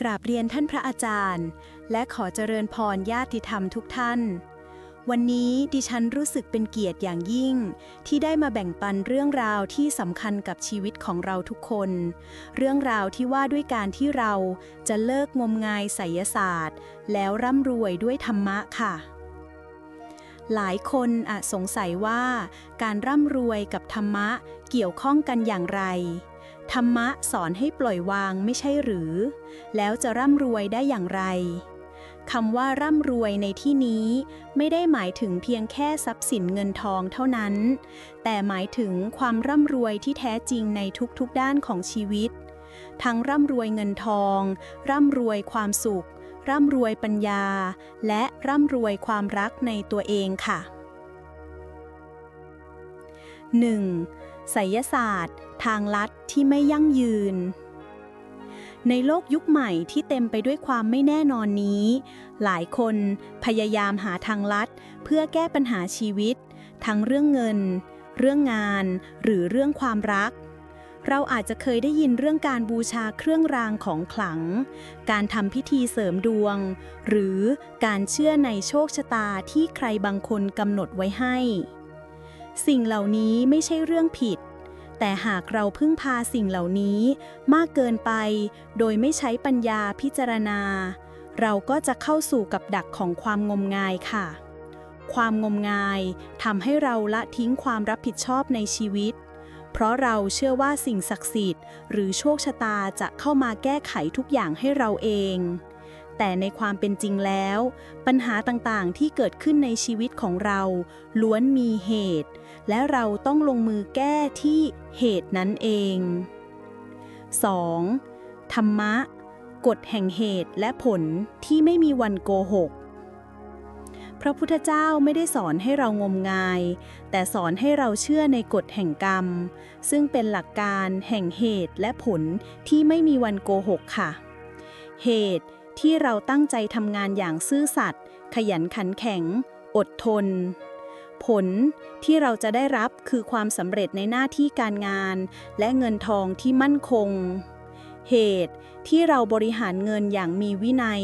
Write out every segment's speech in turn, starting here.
กราบเรียนท่านพระอาจารย์ และขอเจริญพรญาติธรรมทุกท่าน วันนี้ดิฉันรู้สึกเป็นเกียรติอย่างยิ่ง ที่ได้มาแบ่งปันเรื่องราวที่สำคัญกับชีวิตของเราทุกคน เรื่องราวที่ว่าด้วยการที่เราจะเลิกงมงายไสยศาสตร์ แล้วร่ำรวยด้วยธรรมะค่ะหลายคนอาจสงสัยว่า การร่ำรวยกับธรรมะเกี่ยวข้องกันอย่างไร ธรรมะสอนให้ปล่อยวางไม่ใช่หรือ แล้วจะร่ำรวยได้อย่างไรคำว่าร่ำรวยในที่นี้ไม่ได้หมายถึงเพียงแค่ทรัพย์สินเงินทองเท่านั้น แต่หมายถึงความร่ำรวยที่แท้จริงในทุกๆด้านของชีวิต ทั้งร่ำรวยเงินทอง ร่ำรวยความสุข ร่ำรวยปัญญา และร่ำรวยความรักในตัวเองค่ะ 1. ไสยศาสตร์ ทางลัดที่ไม่ยั่งยืน ในโลกยุคใหม่ที่เต็มไปด้วยความไม่แน่นอนนี้ หลายคนพยายามหาทางลัดเพื่อแก้ปัญหาชีวิต ทั้งเรื่องเงิน เรื่องงาน หรือเรื่องความรักเราอาจจะเคยได้ยินเรื่องการบูชาเครื่องรางของขลัง การทำพิธีเสริมดวง หรือการเชื่อในโชคชะตาที่ใครบางคนกำหนดไว้ให้ สิ่งเหล่านี้ไม่ใช่เรื่องผิด แต่หากเราพึ่งพาสิ่งเหล่านี้มากเกินไป โดยไม่ใช้ปัญญาพิจารณา เราก็จะเข้าสู่กับดักของความงมงายค่ะ ความงมงายทำให้เราละทิ้งความรับผิดชอบในชีวิต เพราะเราเชื่อว่าสิ่งศักดิ์สิทธิ์ หรือโชคชะตาจะเข้ามาแก้ไขทุกอย่างให้เราเอง แต่ในความเป็นจริงแล้ว ปัญหาต่างๆที่เกิดขึ้นในชีวิตของเรา ล้วนมีเหตุ และเราต้องลงมือแก้ที่เหตุนั้นเอง 2. ธรรมะ กฎแห่งเหตุและผลที่ไม่มีวันโกหก พระพุทธเจ้าไม่ได้สอนให้เรางมงาย แต่สอนให้เราเชื่อในกฎแห่งกรรม ซึ่งเป็นหลักการแห่งเหตุและผลที่ไม่มีวันโกหกค่ะ เหตุ ที่เราตั้งใจทำงานอย่างซื่อสัตย์ขยันขันแข็ง อดทน ผลที่เราจะได้รับคือความสำเร็จในหน้าที่การงาน และเงินทองที่มั่นคง เหตุที่เราบริหารเงินอย่างมีวินัย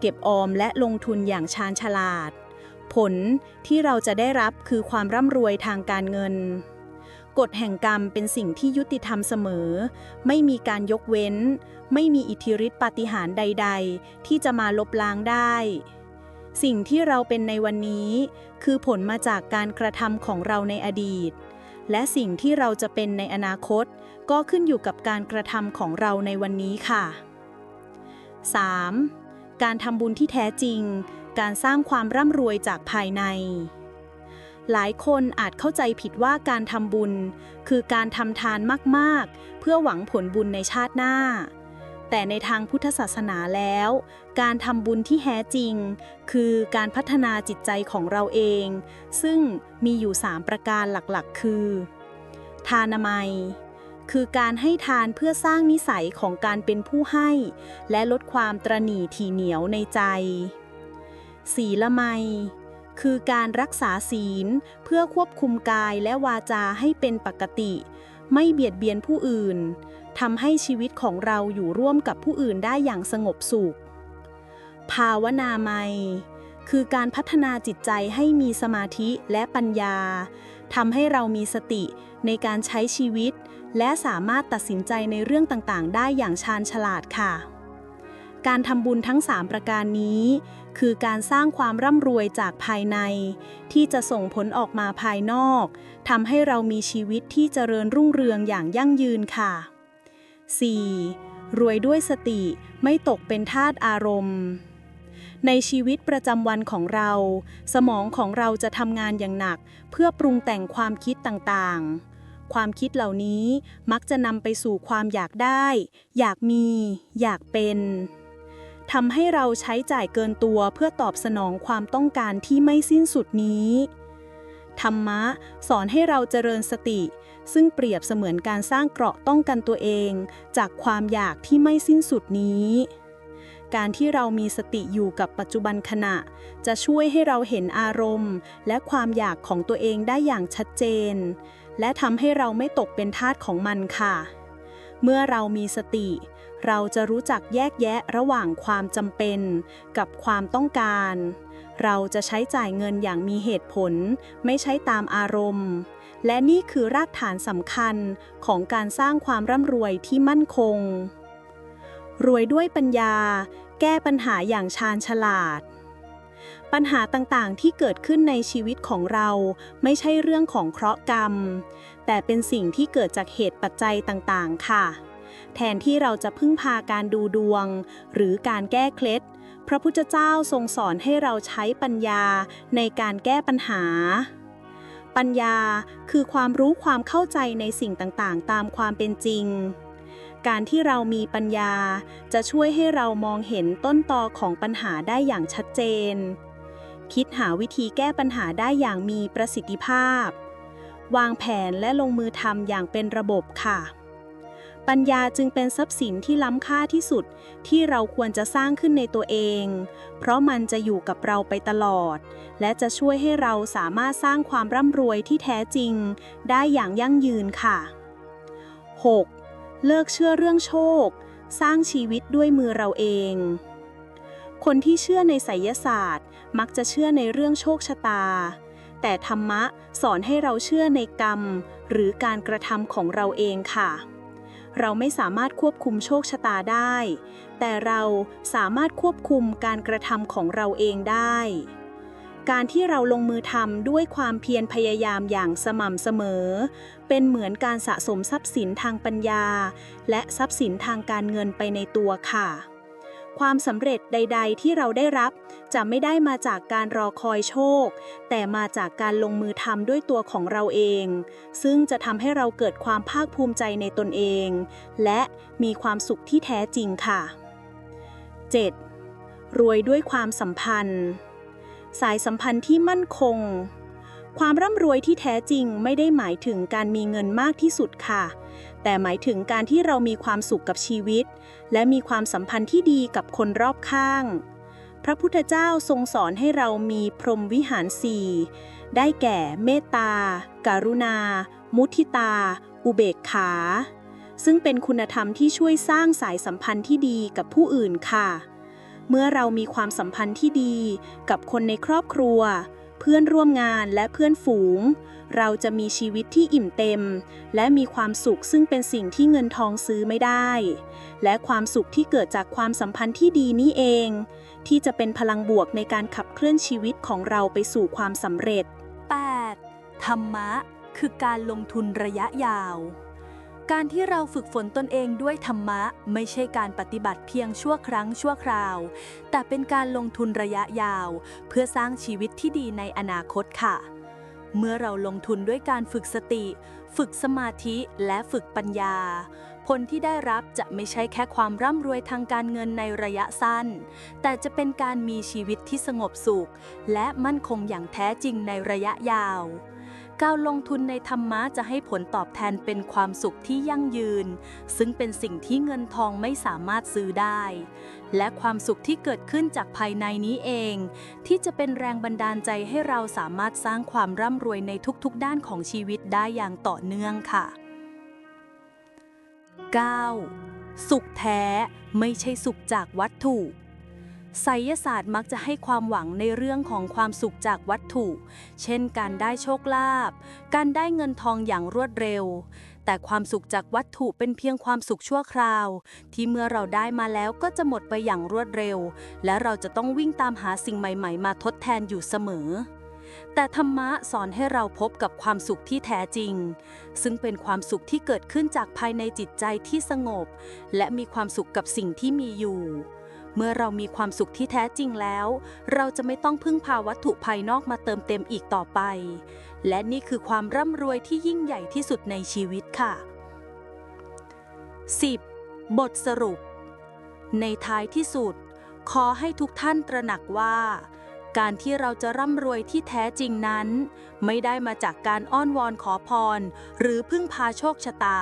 เก็บออมและลงทุนอย่างชาญฉลาด ผลที่เราจะได้รับคือความร่ำรวยทางการเงิน กฎแห่งกรรมเป็นสิ่งที่ยุติธรรมเสมอ ไม่มีการยกเว้น ไม่มีอิทธิฤทธิปาฏิหาริย์ใด ๆ ที่จะมาลบล้างได้ สิ่งที่เราเป็นในวันนี้ คือผลมาจากการกระทำของเราในอดีต และสิ่งที่เราจะเป็นในอนาคต ก็ขึ้นอยู่กับการกระทำของเราในวันนี้ค่ะ 3. การทำบุญที่แท้จริง การสร้างความร่ำรวยจากภายใน หลายคนอาจเข้าใจผิดว่าการทำบุญ คือการทำทานมากๆ เพื่อหวังผลบุญในชาติหน้า แต่ในทางพุทธศาสนาแล้ว การทำบุญที่แท้จริง คือการพัฒนาจิตใจของเราเอง ซึ่งมีอยู่ 3 ประการหลักๆ คือ ทานามัย คือการให้ทานเพื่อสร้างนิสัยของการเป็นผู้ให้ และลดความตรณีทีเหนียวในใจ ศีลไมย คือการรักษาศีล เพื่อควบคุมกายและวาจาให้เป็นปกติ ไม่เบียดเบียนผู้อื่นทำให้ชีวิตของเราอยู่ร่วมกับผู้อื่นได้อย่างสงบสุข ภาวนาไมคือการพัฒนาจิตใจให้มีสมาธิและปัญญาทำให้เรามีสติในการใช้ชีวิต และสามารถตัดสินใจในเรื่องต่างๆ ได้อย่างชาญฉลาดค่ะ การทำบุญทั้ง 3 ประการนี้ คือการสร้างความร่ำรวยจากภายใน ที่จะส่งผลออกมาภายนอกทำให้เรามีชีวิตที่เจริญรุ่งเรืองอย่างยั่งยืนค่ะ 4. รวยด้วยสติไม่ตกเป็นทาสอารมณ์ ในชีวิตประจำวันของเรา สมองของเราจะทำงานอย่างหนัก เพื่อปรุงแต่งความคิดต่างๆความคิดเหล่านี้มักจะนำไปสู่ความอยากได้ อยากมี อยากเป็น ทำให้เราใช้จ่ายเกินตัวเพื่อตอบสนองความต้องการที่ไม่สิ้นสุดนี้ ธรรมะสอนให้เราเจริญสติ ซึ่งเปรียบเสมือนการสร้างเกราะป้องกันตัวเอง จากความอยากที่ไม่สิ้นสุดนี้ การที่เรามีสติอยู่กับปัจจุบันขณะ จะช่วยให้เราเห็นอารมณ์ และความอยากของตัวเองได้อย่างชัดเจน และทำให้เราไม่ตกเป็นทาสของมันค่ะ เมื่อเรามีสติเเราจะรู้จักแยกแยะระหว่างความจำเป็นกับความต้องการ เราจะใช้จ่ายเงินอย่างมีเหตุผล ไม่ใช่ตามอารมณ์ และนี่คือรากฐานสำคัญของการสร้างความร่ำรวยที่มั่นคง รวยด้วยปัญญา แก้ปัญหาอย่างชาญฉลาดปัญหาต่างๆ ที่เกิดขึ้นในชีวิตของเราไม่ใช่เรื่องของเคราะห์กรรม แต่เป็นสิ่งที่เกิดจากเหตุปัจจัยต่างๆ ค่ะ แทนที่เราจะพึ่งพาการดูดวง หรือการแก้เคล็ด พระพุทธเจ้าทรงสอนให้เราใช้ปัญญาในการแก้ปัญหา ปัญญาคือความรู้ความเข้าใจในสิ่งต่างๆ ตามความเป็นจริง การที่เรามีปัญญาจะช่วยให้เรามองเห็นต้นตอของปัญหาได้อย่างชัดเจน คิดหาวิธีแก้ปัญหาได้อย่างมีประสิทธิภาพ วางแผนและลงมือทำอย่างเป็นระบบค่ะ ปัญญาจึงเป็นทรัพย์สินที่ล้ำค่าที่สุด ที่เราควรจะสร้างขึ้นในตัวเอง เพราะมันจะอยู่กับเราไปตลอด และจะช่วยให้เราสามารถสร้างความร่ำรวยที่แท้จริง ได้อย่างยั่งยืนค่ะ 6. เลิกเชื่อเรื่องโชค สร้างชีวิตด้วยมือเราเอง คนที่เชื่อในไสยศาสตร์ มักจะเชื่อในเรื่องโชคชะตา แต่ธรรมะสอนให้เราเชื่อในกรรม หรือการกระทำของเราเองค่ะ เราไม่สามารถควบคุมโชคชะตาได้ แต่เราสามารถควบคุมการกระทำของเราเองได้ การที่เราลงมือทำด้วยความเพียรพยายามอย่างสม่ำเสมอ เป็นเหมือนการสะสมทรัพย์สินทางปัญญา และทรัพย์สินทางการเงินไปในตัวค่ะ ความสำเร็จใด ๆ ที่เราได้รับ จะไม่ได้มาจากการรอคอยโชค แต่มาจากการลงมือทำด้วยตัวของเราเอง ซึ่งจะทำให้เราเกิดความภาคภูมิใจในตนเอง และมีความสุขที่แท้จริงค่ะ 7. รวยด้วยความสัมพันธ์ สายสัมพันธ์ที่มั่นคง ความร่ำรวยที่แท้จริงไม่ได้หมายถึงการมีเงินมากที่สุดค่ะ แต่หมายถึงการที่เรามีความสุขกับชีวิต และมีความสัมพันธ์ที่ดีกับคนรอบข้าง พระพุทธเจ้าทรงสอนให้เรามีพรหมวิหารสี่ได้แก่เมตตาการุณา มุทิตา อุเบกขา ซึ่งเป็นคุณธรรมที่ช่วยสร้างสายสัมพันธ์ที่ดีกับผู้อื่นค่ะ เมื่อเรามีความสัมพันธ์ที่ดีกับคนในครอบครัว พื่อนร่วมงานและเพื่อนฝูง เราจะมีชีวิตที่อิ่มเต็ม และมีความสุขซึ่งเป็นสิ่งที่เงินทองซื้อไม่ได้ และความสุขที่เกิดจากความสัมพันธ์ที่ดีนี่เอง ที่จะเป็นพลังบวกในการขับเคลื่อนชีวิตของเราไปสู่ความสำเร็จ 8. ธรรมะ คือการลงทุนระยะยาว การที่เราฝึกฝนตนเองด้วยธรรมะ ไม่ใช่การปฏิบัติเพียงชั่วครั้งชั่วคราว แต่เป็นการลงทุนระยะยาว เพื่อสร้างชีวิตที่ดีในอนาคตค่ะ เมื่อเราลงทุนด้วยการฝึกสติ ฝึกสมาธิและฝึกปัญญา ผลที่ได้รับจะไม่ใช่แค่ความร่ำรวยทางการเงินในระยะสั้น แต่จะเป็นการมีชีวิตที่สงบสุข และมั่นคงอย่างแท้จริงในระยะยาว การลงทุนในธรรมะจะให้ผลตอบแทนเป็นความสุขที่ยั่งยืน ซึ่งเป็นสิ่งที่เงินทองไม่สามารถซื้อได้ และความสุขที่เกิดขึ้นจากภายในนี้เอง ที่จะเป็นแรงบันดาลใจให้เราสามารถสร้างความร่ำรวยในทุกๆ ด้านของชีวิตได้อย่างต่อเนื่องค่ะ 9. สุขแท้ไม่ใช่สุขจากวัตถุ ไสยศาสตร์มักจะให้ความหวังในเรื่องของความสุขจากวัตถุ เช่นการได้โชคลาภ การได้เงินทองอย่างรวดเร็ว แต่ความสุขจากวัตถุเป็นเพียงความสุขชั่วคราว ที่เมื่อเราได้มาแล้วก็จะหมดไปอย่างรวดเร็ว และเราจะต้องวิ่งตามหาสิ่งใหม่ ๆ มาทดแทนอยู่เสมอ แต่ธรรมะสอนให้เราพบกับความสุขที่แท้จริง ซึ่งเป็นความสุขที่เกิดขึ้นจากภายในจิตใจที่สงบ และมีความสุขกับสิ่งที่มีอยู่ เมื่อเรามีความสุขที่แท้จริงแล้ว เราจะไม่ต้องพึ่งพาวัตถุภายนอกมาเติมเต็มอีกต่อไป และนี่คือความร่ำรวยที่ยิ่งใหญ่ที่สุดในชีวิตค่ะ 10. บทสรุป ในท้ายที่สุด ขอให้ทุกท่านตระหนักว่า การที่เราจะร่ำรวยที่แท้จริงนั้น ไม่ได้มาจากการอ้อนวอนขอพร หรือพึ่งพาโชคชะตา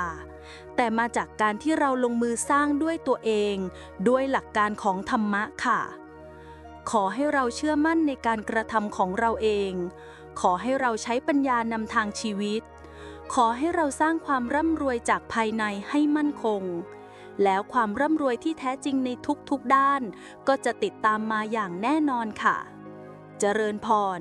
แต่มาจากการที่เราลงมือสร้างด้วยตัวเอง ด้วยหลักการของธรรมะค่ะ ขอให้เราเชื่อมั่นในการกระทำของเราเอง ขอให้เราใช้ปัญญานำทางชีวิต ขอให้เราสร้างความร่ำรวยจากภายในให้มั่นคง แล้วความร่ำรวยที่แท้จริงในทุกๆด้าน ก็จะติดตามมาอย่างแน่นอนค่ะ เจริญพร